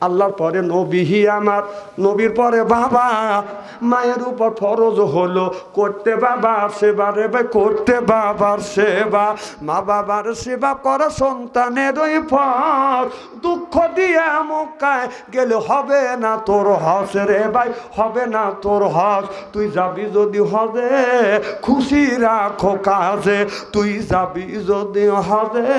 আল্লাহর পরে নবীহি আমার, নবীর পরে বাবা। মায়ের উপর ফরজ হলো করতে বাবার সেবা রে ভাই করতে বাবার সেবা। মা বাবার সেবা করা সন্তানের ওই দুঃখ দিয়ে মক্কায় গেলে হবে না তোর হস রে ভাই, হবে না তোর হস। তুই যাবি যদি হজে, খুশি রাখো কাজে। তুই যাবি যদি হজে,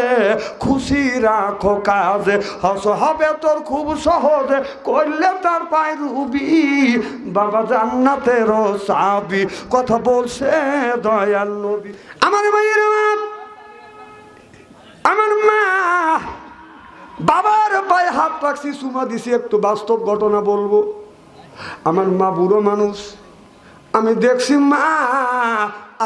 খুশি রাখো কাজে। হস হবে তোর খুব সহজে করলে তার পায় রুবি। বাবা জান্নাতের সাবি কথা বলছে দয়াল নবী। আমার মায়ের আমার মা, বাবার পায়ে হাত রাখছি, সুমা দিছি, একটু বাস্তব ঘটনা বলব। আমার মা বুড়ো মানুষ আমি দেখছি মা,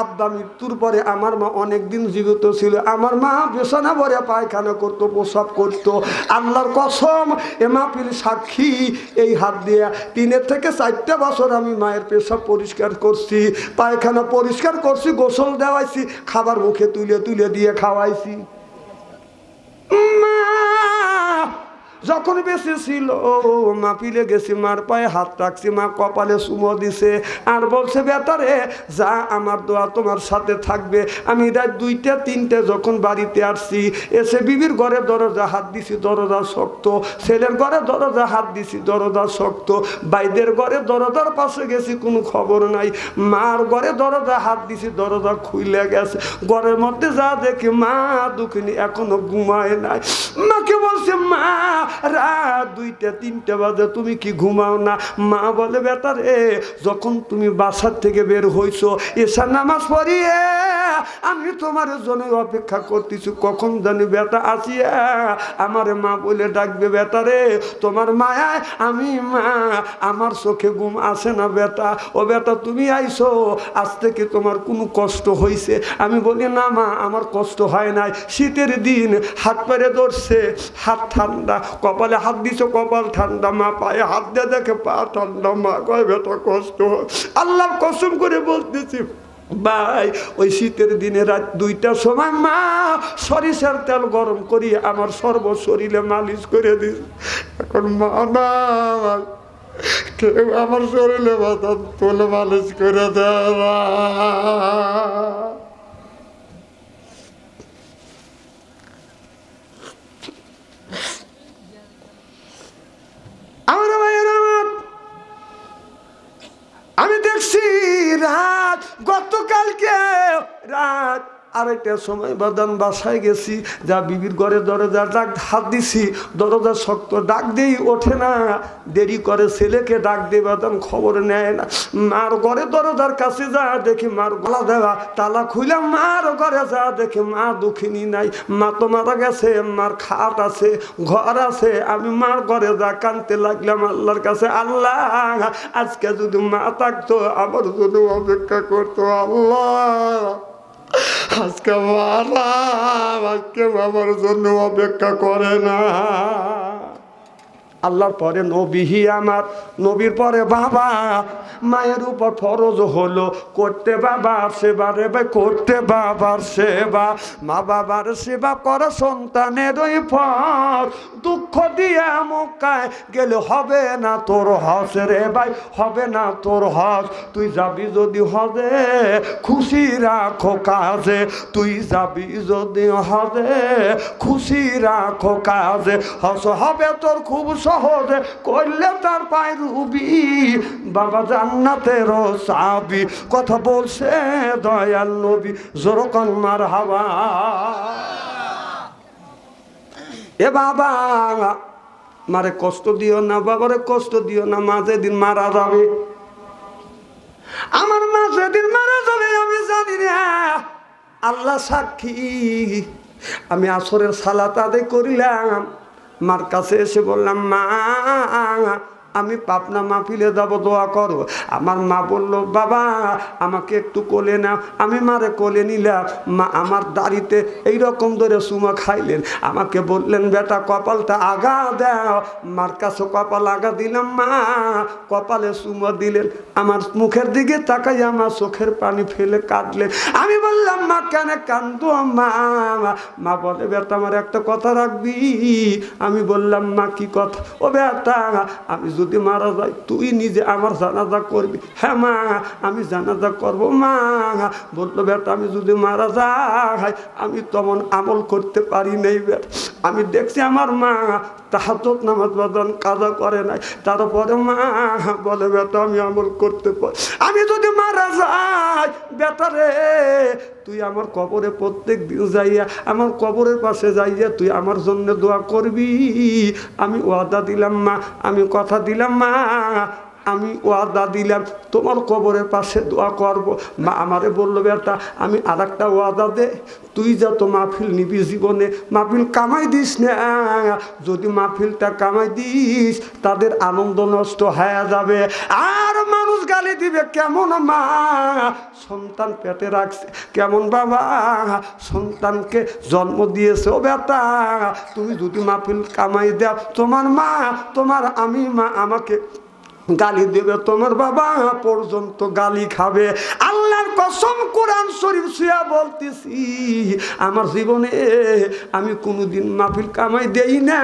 আব্বা মৃত্যুর পরে আমার মা অনেক দিন জীবিত ছিল। আমার মা বিছানা ভরে পায়খানা করতো, প্রসাব করতো। আল্লাহর কসম, এ মাপিল সাক্ষী, এই হাত দিয়ে তিনের থেকে চারটা বছর আমি মায়ের পেশাব পরিষ্কার করছি, পায়খানা পরিষ্কার করছি, গোসল দেওয়াইছি, খাবার মুখে তুলে তুলে দিয়ে খাওয়াইছি। মা যখন বেঁচে ছিল মা পিলে গেছি, মার পায়ে হাত রাখছি, মা কপালে সুমো দিছে। আর বলছে বেতারে যা আমার দোয়া তোমার সাথে থাকবে। আমি রাত দুইটা, তিনটে যখন বাড়িতে আসছি, এসে বিবির ঘরে দরজা হাত দিছি, দরজা শক্ত। ছেলের ঘরে দরজা হাত দিছি, দরজা শক্ত। বাইদের ঘরে দরজার পাশে গেছি, কোনো খবর নাই। মার ঘরে দরজা হাত দিছি, দরজা খুইলে গেছে। ঘরের মধ্যে যা দেখি, মা দুঃখিনী এখনও ঘুমায় নাই। মাকে বলছে, মা রাত দুইটা, তিনটা বাজে, তুমি কি ঘুমাও না? মা বলে, বেটা রে, যখন তুমি বাসার থেকে বের হইছো এসা নামাজ পড়িয়ে আমি তোমার জন্য অপেক্ষা করতেছি। কখন জানি বেটা আসিয়া আমার মা বলে ডাকবে বেটারে তোমার মায়ায় আমি মা, আমার চোখে ঘুম আসে না বেটা। ও বেটা, তুমি আইছো আজ থেকে তোমার কোনো কষ্ট হইছে। আমি বলি, না মা, আমার কষ্ট হয় নাই। শীতের দিন হাত পেরে ধরছে, হাত ঠান্ডা, কপালে হাত দিছো, কপাল ঠান্ডা, মা পায়ে হাত দিয়ে দেখে পা ঠান্ডা। মা কয়, বেটা, কষ্ট আল্লাহর কসম করে বলতেছি ভাই, ওই শীতের দিনে রাত দুইটার সময়, মা, সরিষার তেল গরম করি, আমার সর্ব শরীরে মালিশ করে দিস। এখন মা, না কেউ আমার শরীরে মাথা তোলে মালিশ করে দেয় আমার। আমি দেখছি রাত গতকালকে রাত আড়াইটার সময় বাদান বাসায় গেছি, যা বিবির ঘরে দরজা ডাক হাত দিছি দরজা শক্ত ডাক দেই ওঠে না। দেরি করে ছেলেকে ডাক দিয়ে বাদান খবর নেয় না। মার ঘরে দরজার কাছে যা দেখি মার গলা দেওয়া, তালা খুইলাম মার ঘরে যা দেখি মা দুঃখিনী নাই। মা তো মারা গেছে, মার খাট আছে, ঘর আছে, আমি মার ঘরে যা কানতে লাগলাম আল্লাহর কাছে। আল্লাহ, আজকে যদি মা থাকতো, আমার জন্য অপেক্ষা করতো আল্লাহ। আজকে মারা আজকে বাবার জন্য অপেক্ষা করে না। আল্লাহর পরে নবীহি আমার, নবীর পরে বাবা। মায়ের উপর ফরজ হলো করতে বাবার সেবা রে ভাই, করতে বাবার সেবা। মা বাবার সেবা করা সন্তানের ওই পর দুঃখ দিয়ে মক্কায় গেলে হবে না তোর হস রে ভাই, হবে না তোর হস তুই যাবি যদি হজে, খুশি রাখো কাজে। তুই যাবি যদি হজে, খুশি রাখো কাজে। হস হবে তোর খুব সহজে করলে তার পায় রুবি বাবা জান্নাতের সাবি কথা বলছে দয়াল নবী জোরকন মার হাওয়া। এ বাবা, মারে কষ্ট দিও না, বাবারে কষ্ট দিও না, মা যেদিন মারা যাবে, আমার মা যেদিন মারা যাবে, আমি জানি না। আল্লাহ সাক্ষী, আমি আসরের সালাত আদায় করিলাম। মার কাছে এসে বললাম মা আমি পাপনা মাহফিলে যাব, দোয়া করো। আমার মা বলল, বাবা, আমাকে একটু কোলে নাও। আমি মারে কোলে নিলাম। মা আমার দাড়িতে এইরকম ধরে সুমা খাইলেন। আমাকে বললেন, বেটা, কপালটা আগা দাও। মার কাছে কপাল আগা দিলাম, মা। কপালে সুমা দিলেন। আমার মুখের দিকে তাকাই আমার চোখের পানি ফেলে কাটলেন আমি বললাম, মা, কেন কান্দো মা? মা বলে, বেটা, আমার একটা কথা রাখবি। আমি বললাম, মা, কি কথা? ও বেটা, আমি মারা যায়, তুই নিজে আমার জানাজা করবি। হ্যাঁ মা, আমি জানাজা করব মা। বলল, বেটা, আমি যদি মারা যাই, আমি তেমন আমল করতে পারি নাই, বেটা। আমি দেখছি আমার মা তাহাজত নামাজ বাদন কাজা করে নাই। তারপরে মা বলে, বেটা, আমি আমল করতে পারি। আমি যদি মারা যাই, বেটা রে, তুই আমার কবরে প্রত্যেক দিন যাইয়া, আমার কবরের পাশে যাইয়া তুই আমার জন্য দোয়া করবি। আমি ওয়াদা দিলাম মা, আমি কথা দিলাম মা আমি ওয়াদা দিলাম, তোমার কবরের পাশে দোয়া করব। মা আমারে বলল, বেটা, আমি আর একটা ওয়াদা দে। তুই যা তো মাহফিল নিবি জীবনে। মাহফিল কামাই দিস না। যদি মাহফিলটা কামাই দিস, তাদের আনন্দ নষ্ট হয়ে যাবে। আর মানুষ গালি দিবে, কেমন মা? সন্তান পেটে রাখছে, কেমন বাবা? সন্তানকে জন্ম দিয়েছে। ও বেটা, তুমি যদি মাহফিল কামাই দাও, তোমার মা, তোমার আমি মা, আমাকে গালি দেবে তোমার বাবা পর্যন্ত গালি খাবে। আল্লাহর কসম কোরআন শরীফ শুয়া বলতেছি, আমার জীবনে আমি কোনোদিন মাহফিল কামাই দেই না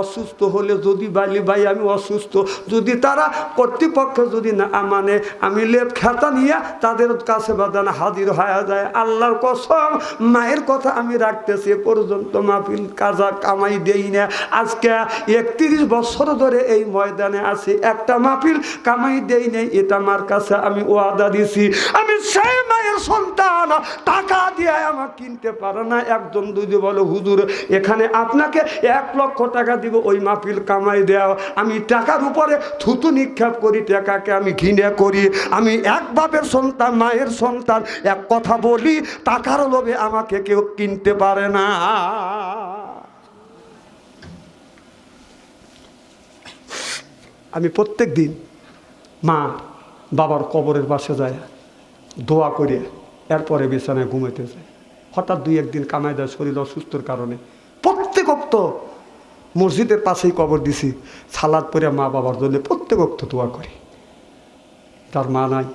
অসুস্থ হলে যদি বালি ভাই আমি অসুস্থ, যদি তারা কর্তৃপক্ষ যদি না মানে আমি লেপ খেতা নিয়ে তাদের কাছে বাদান হাজির হয়ে যায়। আল্লাহর কসম, মায়ের কথা আমি রাখতেছি পর্যন্ত মাহফিল কাজা কামাই দেই না আজকে একত্রিশ বছর ধরে এই ময়দানে আছি, একটা মাহফিল কামাই দেই নেই, এটা আমার কাছে আমি ওয়াদা দিছি। আমি সেই মায়ের সন্তান, টাকা দিয়ে আমার কিনতে পারে না। একজন দুই বলো, হুজুর, এখানে আপনাকে এক লক্ষ টাকা দিব, ওই মাহফিল কামাই দেওয়া। আমি টাকার উপরে থুতু নিক্ষেপ করি, টাকাকে আমি ঘৃণা করি। আমি এক বাপের সন্তান, মায়ের সন্তান। এক কথা বলি, টাকার লোভে আমাকে কেউ কিনতে পারে না। আমি প্রত্যেক দিন মা বাবার কবরের পাশে যায় দোয়া করে, এরপরে বিছানায় ঘুমাইতে যায় হঠাৎ দুই একদিন কামাই দেয় শরীর অসুস্থর কারণে প্রত্যেক অক্ত মসজিদের পাশেই কবর দিছি, সালাদ পরে মা বাবার জন্য প্রত্যেক অক্ত দোয়া করি। তার মা নাই,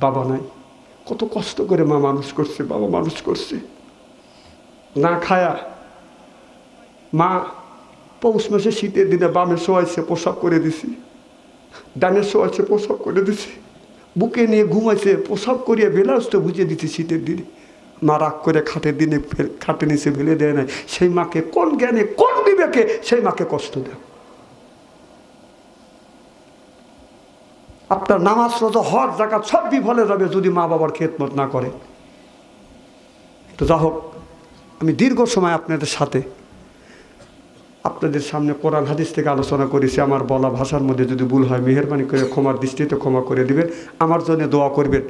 বাবা নাই। কত কষ্ট করে মা মানুষ করছে, বাবা মানুষ করছে। না খায়া মা পৌষ মাসে শীতের দিনে বামে শোয়াইছে পোশাক করে দিছি, ডানে শোয়াইছে পোশাক করে দিছি। বুকে নিয়ে ঘুমাইছে পোশাক করিয়ে বেলাউজটা বুঝিয়ে দিছি শীতের দিনে। মা রাগ করে খাটের দিনে খাটে নিচে ফেলে দেয় নাই। সেই মাকে কোন জ্ঞানে, কোন বিবেকে সেই মাকে কষ্ট দেয়? আপনার নামাজ, রোজা, হজ জাকাত সব বিফলে যাবে যদি মা বাবার খেদমত না করে। তো যা হোক আমি দীর্ঘ সময় আপনাদের সাথে আপনাদের সামনে কোরআন হাদিস থেকে আলোচনা করেছি। আমার বলা ভাষার মধ্যে যদি ভুল হয়, মেহরবানি করে ক্ষমার দৃষ্টিতে ক্ষমা করে দিবেন। আমার জন্য দোয়া করবেন।